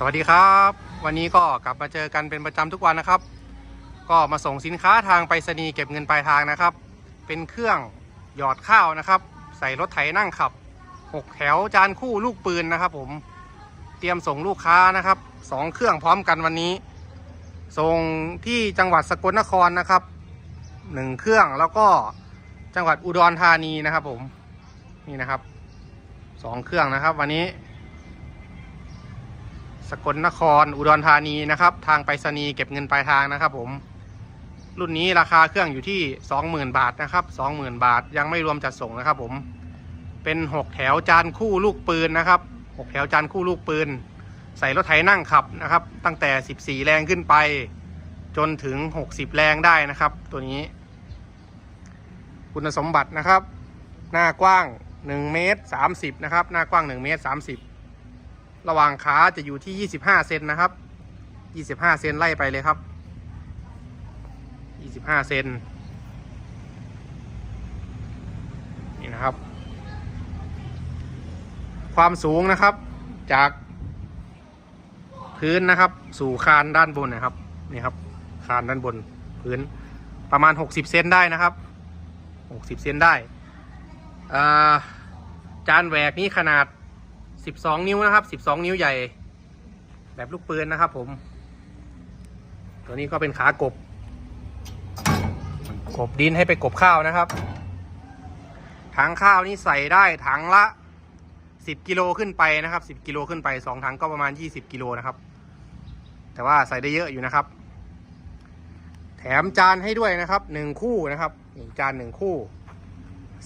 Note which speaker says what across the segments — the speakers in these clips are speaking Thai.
Speaker 1: สวัสดีครับ วันนี้ก็กลับมาเจอกันเป็นประจำทุกวันนะครับ ก็มาส่งสินค้าทางไปรษณีย์เก็บเงินปลายทางนะครับ เป็นเครื่องหยอดข้าวนะครับ ใส่รถไถนั่งขับหกแถวจานคู่ลูกปืนนะครับ ผมเตรียมส่งลูกค้านะครับสองเครื่องพร้อมกันวันนี้ ส่งที่จังหวัดสกลนครนะครับหนึ่งเครื่องแล้วก็จังหวัดอุดรธานีนะครับ ผมนี่นะครับสองเครื่องนะครับ วันนี้ สกลนคร อุดรธานีนะครับ ทางไปรษณีย์เก็บเงินปลายทางนะครับ ผม รุ่นนี้ราคาเครื่องอยู่ที่ 20,000 บาทนะครับ 20,000 บาทยังไม่รวมจัดส่งนะครับ ผม เป็น 6 แถวจานคู่ลูกปืนนะครับ 6 แถวจานคู่ลูกปืน ใส่รถไถนั่งขับนะครับ ตั้งแต่ 14 แรงขึ้นไป จนถึง 60 แรงได้นะครับ ตัวนี้ คุณสมบัตินะครับ หน้ากว้าง 1 เมตร 30 นะครับ หน้ากว้าง 1 เมตร 30 ระหว่างขาจะอยู่ที่ 25 เซนนะครับ 25 เซนไล่ไปเลยครับ 25 เซนนี่นะครับ ความสูงนะครับจากพื้นนะครับ สู่คานด้านบนนะครับนี่ครับ คานด้านบนพื้นประมาณ 60 เซนได้นะครับ 60 เซนได้จานแหวกนี้ขนาด 12นิ้วนะครับ12นิ้วใหญ่ แบบลูกปืนนะครับผม ตัวนี้ก็เป็นขากบ กบดินให้ไปกบข้าวนะครับ ถังข้าวนี่ใส่ได้ถังละ10กิโลขึ้นไปนะครับ10กิโลขึ้นไป2ถังก็ประมาณ20กิโลนะครับ แต่ว่าใส่ได้เยอะอยู่นะครับ แถมจานให้ด้วยนะครับ1คู่นะครับหนึ่งจาน1คู่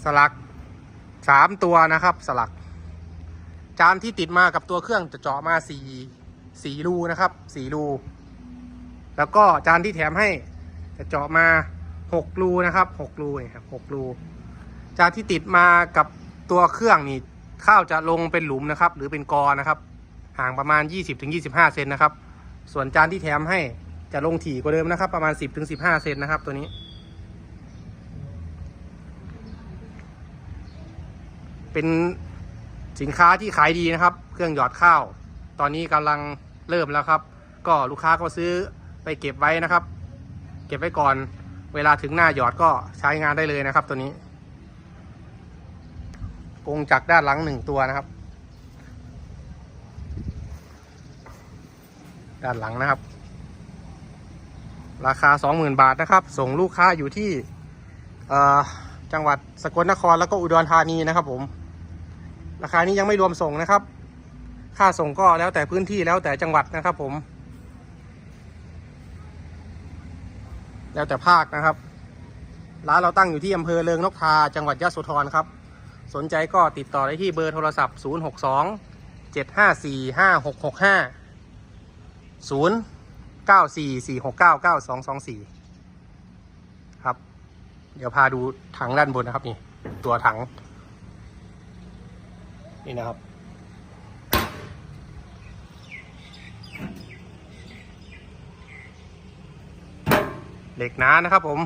Speaker 1: สลัก3ตัวนะครับ สลัก จานที่ติดมากับตัวเครื่องจะเจาะมาสี่สี่รูนะครับสี่รู แล้วก็จานที่แถมให้จะเจาะมาหกรูนะครับหกรูนี่ครับหกรูจานที่ติดมากับตัวเครื่องนี่ข้าวจะลงเป็นหลุมนะครับ หรือเป็นกอนะครับ ห่างประมาณ 20-25 เซนนะครับ ส่วนจานที่แถมให้จะลงถี่กว่าเดิมนะครับ ประมาณ 10-15 เซนนะครับ ตัวนี้ เป็น สินค้าที่ขายดีนะครับ เครื่องหยอดข้าว ตอนนี้กำลังเริ่มแล้วครับ ก็ลูกค้าก็ซื้อไปเก็บไว้นะครับ เก็บไว้ก่อน เวลาถึงหน้าหยอดก็ใช้งานได้เลยนะครับ ตัวนี้กงจักรด้านหลังหนึ่งตัวนะครับ ด้านหลังนะครับ ราคา 20,000 บาทนะครับ ส่งลูกค้าอยู่ที่จังหวัดสกลนครแล้วก็อุดรธานีนะครับผม ราคานี้ยังไม่รวมส่งนะครับ ค่าส่งก็แล้วแต่พื้นที่แล้วแต่จังหวัดนะครับผม แล้วแต่ภาคนะครับ ร้านเราตั้งอยู่ที่อำเภอเริงนกทา จังหวัดยะโสธรครับ สนใจก็ติดต่อได้ที่เบอร์โทรศัพท์ 062 754 5665 0 94 469 9224 ครับ เดี๋ยวพาดูถังด้านบนนะครับนี่ ตัวถัง นี่นะครับ เหล็กหนานะครับผม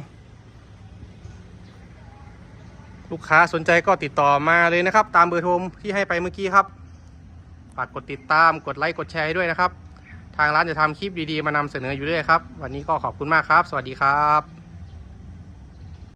Speaker 1: ลูกค้าสนใจก็ติดต่อมาเลยนะครับ ตามเบอร์โทรที่ให้ไปเมื่อกี้ครับฝากกดติดตามกดไลค์กดแชร์ด้วยนะครับ ทางร้านจะทำคลิปดีๆ มานำเสนออยู่เรื่อยครับ วันนี้ก็ขอบคุณมากครับ สวัสดีครับ